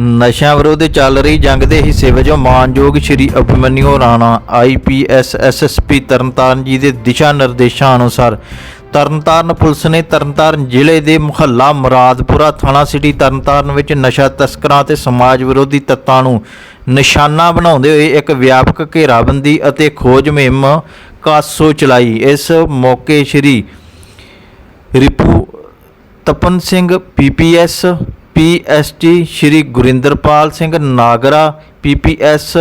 ਨਸ਼ਿਆਂ ਵਿਰੁੱਧ ਚੱਲ ਰਹੀ ਜੰਗ ਦੇ ਹਿੱਸੇ ਵਜੋਂ ਮਾਨਯੋਗ ਸ਼੍ਰੀ ਅਭਿਮਨਿਊ ਰਾਣਾ ਆਈਪੀਐਸ ਐਸਐਸਪੀ ਤਰਨਤਾਰਨ ਜੀ ਦੇ ਦਿਸ਼ਾ ਨਿਰਦੇਸ਼ਾਂ ਅਨੁਸਾਰ ਤਰਨਤਾਰਨ ਪੁਲਿਸ ਨੇ ਤਰਨਤਾਰਨ ਜ਼ਿਲ੍ਹੇ ਦੇ ਮੁਹੱਲਾ ਮੁਰਾਦਪੁਰਾ ਥਾਣਾ ਸਿਟੀ ਤਰਨਤਾਰਨ ਵਿੱਚ ਨਸ਼ਾ ਤਸਕਰਾਂ ਤੇ ਸਮਾਜ ਵਿਰੋਧੀ ਤੱਤਾਂ ਨੂੰ ਨਿਸ਼ਾਨਾ ਬਣਾਉਂਦੇ ਹੋਏ ਇੱਕ ਵਿਆਪਕ ਘੇਰਾਬੰਦੀ ਅਤੇ ਖੋਜ ਮੁਹਿੰਮ ਕਾਸੋ ਚਲਾਈ। ਇਸ ਮੌਕੇ Shri Ripu Tapan Singh PPS PST Shri Gurinderpal Singh Nagra PPS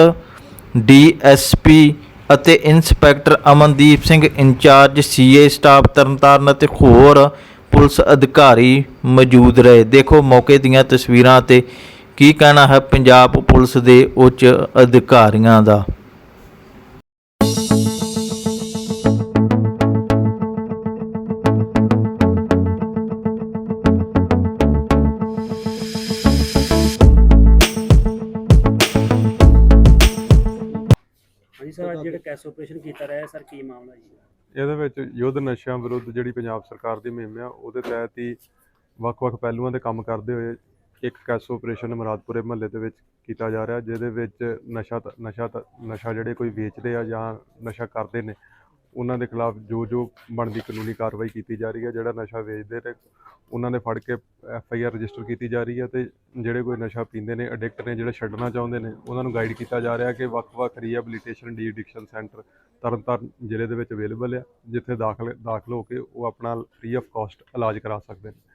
DSP ਅਤੇ inspector Amandeep Singh incharge CA staff Tarn Taran ਅਤੇ ਹੋਰ ਪੁਲਿਸ ਅਧਿਕਾਰੀ ਮੌਜੂਦ ਰਹੇ। ਦੇਖੋ ਮੌਕੇ ਦੀਆਂ ਤਸਵੀਰਾਂ ਤੇ ਕੀ ਕਹਿਣਾ ਹੈ ਪੰਜਾਬ ਪੁਲਿਸ ਦੇ ਉੱਚ ਅਧਿਕਾਰੀਆਂ ਦਾ। ਸਰ ਅੱਜ ਜਿਹੜਾ ਕੈਸ ਆਪਰੇਸ਼ਨ ਕੀਤਾ ਰਿਹਾ ਸਰ ਕੀ ਮਾਮਲਾ ਜੀ? ਇਹਦੇ ਵਿੱਚ ਯੁੱਧ ਨਸ਼ਿਆਂ ਵਿਰੁੱਧ ਜਿਹੜੀ ਪੰਜਾਬ ਸਰਕਾਰ ਦੀ ਮੁਹਿੰਮ ਆ ਉਹਦੇ ਤਹਿਤ ਹੀ ਵੱਖ-ਵੱਖ ਪਹਿਲੂਆਂ ਤੇ ਕੰਮ ਕਰਦੇ ਹੋਏ ਇੱਕ ਕੈਸ ਆਪਰੇਸ਼ਨ ਮੁਰਾਦਪੁਰੇ ਮਹੱਲੇ ਦੇ ਵਿੱਚ ਕੀਤਾ ਜਾ ਰਿਹਾ ਜਿਹਦੇ ਵਿੱਚ ਨਸ਼ਾ ਤ- ਨਸ਼ਾ ਤ- ਨਸ਼ਾ ਜਿਹੜੇ ਕੋਈ ਵੇਚਦੇ ਆ ਜਾਂ ਨਸ਼ਾ ਕਰਦੇ ਨੇ ਉਹਨਾਂ ਦੇ ਖਿਲਾਫ ਜੋ ਜੋ ਬਣਦੀ ਕਾਨੂੰਨੀ ਕਾਰਵਾਈ ਕੀਤੀ ਜਾ ਰਹੀ ਹੈ, ਜਿਹੜਾ ਨਸ਼ਾ ਵੇਚਦੇ ਨੇ, ਉਹਨਾਂ ਨੇ ਫੜ ਕੇ ਐਫ ਆਈ ਆਰ ਰਜਿਸਟਰ ਕੀਤੀ ਜਾ ਰਹੀ ਹੈ ਤੇ ਜਿਹੜੇ ਕੋਈ ਨਸ਼ਾ ਪੀਂਦੇ ਨੇ ਐਡਿਕਟ ਨੇ, ਜਿਹੜੇ ਛੱਡਣਾ ਚਾਹੁੰਦੇ ਨੇ, ਉਹਨਾਂ ਨੂੰ ਗਾਈਡ ਕੀਤਾ ਜਾ ਰਿਹਾ ਕਿ ਵੱਖ-ਵੱਖ rehabilitation de addiction centre Tarn Taran ਜ਼ਿਲ੍ਹੇ ਦੇ ਵਿੱਚ ਅਵੇਲੇਬਲ ਹੈ ਜਿੱਥੇ ਦਾਖਲ ਦਾਖਲ ਹੋ ਕੇ ਉਹ ਆਪਣਾ ਫ੍ਰੀ ਆਫ ਕਾਸਟ ਇਲਾਜ ਕਰਾ ਸਕਦੇ ਨੇ।